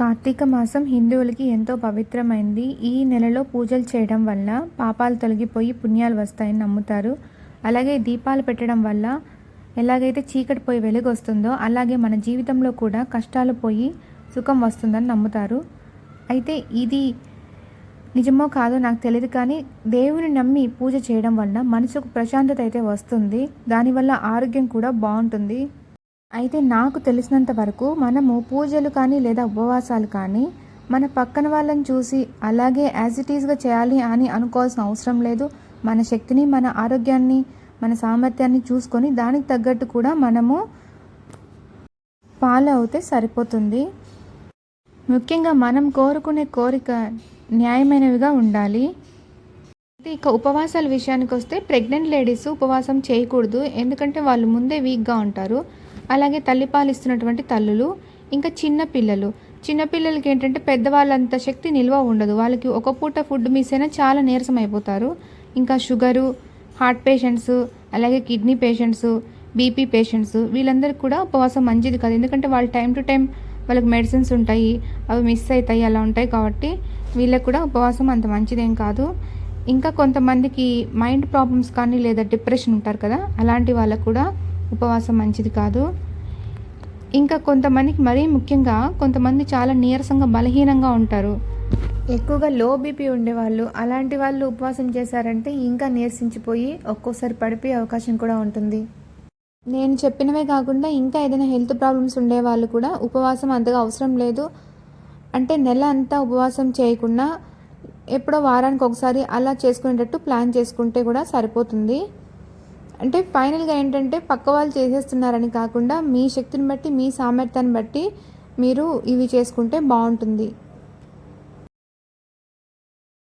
కార్తీక మాసం హిందువులకి ఎంతో పవిత్రమైంది. ఈ నెలలో పూజలు చేయడం వల్ల పాపాలు తొలగిపోయి పుణ్యాలు వస్తాయని నమ్ముతారు. అలాగే దీపాలు పెట్టడం వల్ల ఎలాగైతే చీకటి పోయి వెలుగు వస్తుందో అలాగే మన జీవితంలో కూడా కష్టాలు పోయి సుఖం వస్తుందని నమ్ముతారు. అయితే ఇది నిజమో కాదో నాకు తెలియదు కానీ దేవుని నమ్మి పూజ చేయడం వల్ల మనసుకు ప్రశాంతత అయితే వస్తుంది. దానివల్ల ఆరోగ్యం కూడా బాగుంటుంది. అయితే నాకు తెలిసినంత వరకు మనము పూజలు కానీ లేదా ఉపవాసాలు కానీ మన పక్కన వాళ్ళని చూసి అలాగే యాజ్ ఇట్ ఈస్గా చేయాలి అని అనుకోవాల్సిన అవసరం లేదు. మన శక్తిని మన ఆరోగ్యాన్ని మన సామర్థ్యాన్ని చూసుకొని దానికి తగ్గట్టు కూడా మనము ఫాలో అవుతే సరిపోతుంది. ముఖ్యంగా మనం కోరుకునే కోరిక న్యాయమైనవిగా ఉండాలి. అయితే ఇక ఉపవాసాల విషయానికి వస్తే ప్రెగ్నెంట్ లేడీస్ ఉపవాసం చేయకూడదు. ఎందుకంటే వాళ్ళు ముందే వీక్గా ఉంటారు. అలాగే తల్లిపాలు ఇస్తున్నటువంటి తల్లులు ఇంకా చిన్న పిల్లలు. చిన్నపిల్లలకి ఏంటంటే పెద్దవాళ్ళంత శక్తి నిల్వ ఉండదు. వాళ్ళకి ఒక పూట ఫుడ్ మిస్ అయినా చాలా నీరసం అయిపోతారు. ఇంకా షుగరు హార్ట్ పేషెంట్స్ అలాగే కిడ్నీ పేషెంట్స్ బీపీ పేషెంట్స్ వీళ్ళందరికీ కూడా ఉపవాసం మంచిది కాదు. ఎందుకంటే వాళ్ళు టైం టు టైం వాళ్ళకి మెడిసిన్స్ ఉంటాయి అవి మిస్ అవుతాయి అలా ఉంటాయి కాబట్టి వీళ్ళకి కూడా ఉపవాసం అంత మంచిదేం కాదు. ఇంకా కొంతమందికి మైండ్ ప్రాబ్లమ్స్ కానీ లేదా డిప్రెషన్ ఉంటారు కదా అలాంటి వాళ్ళకు కూడా ఉపవాసం మంచిది కాదు. ఇంకా కొంతమందికి మరీ ముఖ్యంగా కొంతమంది చాలా నీరసంగా బలహీనంగా ఉంటారు. ఎక్కువగా లో బీపీ ఉండేవాళ్ళు అలాంటి వాళ్ళు ఉపవాసం చేశారంటే ఇంకా నీరసించిపోయి ఒక్కోసారి పడిపోయే అవకాశం కూడా ఉంటుంది. నేను చెప్పినవే కాకుండా ఇంకా ఏదైనా హెల్త్ ప్రాబ్లమ్స్ ఉండే వాళ్ళు కూడా ఉపవాసం అంతగా అవసరం లేదు. అంటే నెల అంతా ఉపవాసం చేయకుండా ఎప్పుడో వారానికి ఒకసారి అలా చేసుకునేటట్టు ప్లాన్ చేసుకుంటే కూడా సరిపోతుంది. అంటే ఫైనల్గా ఏంటంటే పక్క వాళ్ళు చేసేస్తున్నారని కాకుండా మీ శక్తిని బట్టి మీ సామర్థ్యాన్ని బట్టి మీరు ఇవి చేసుకుంటే బాగుంటుంది.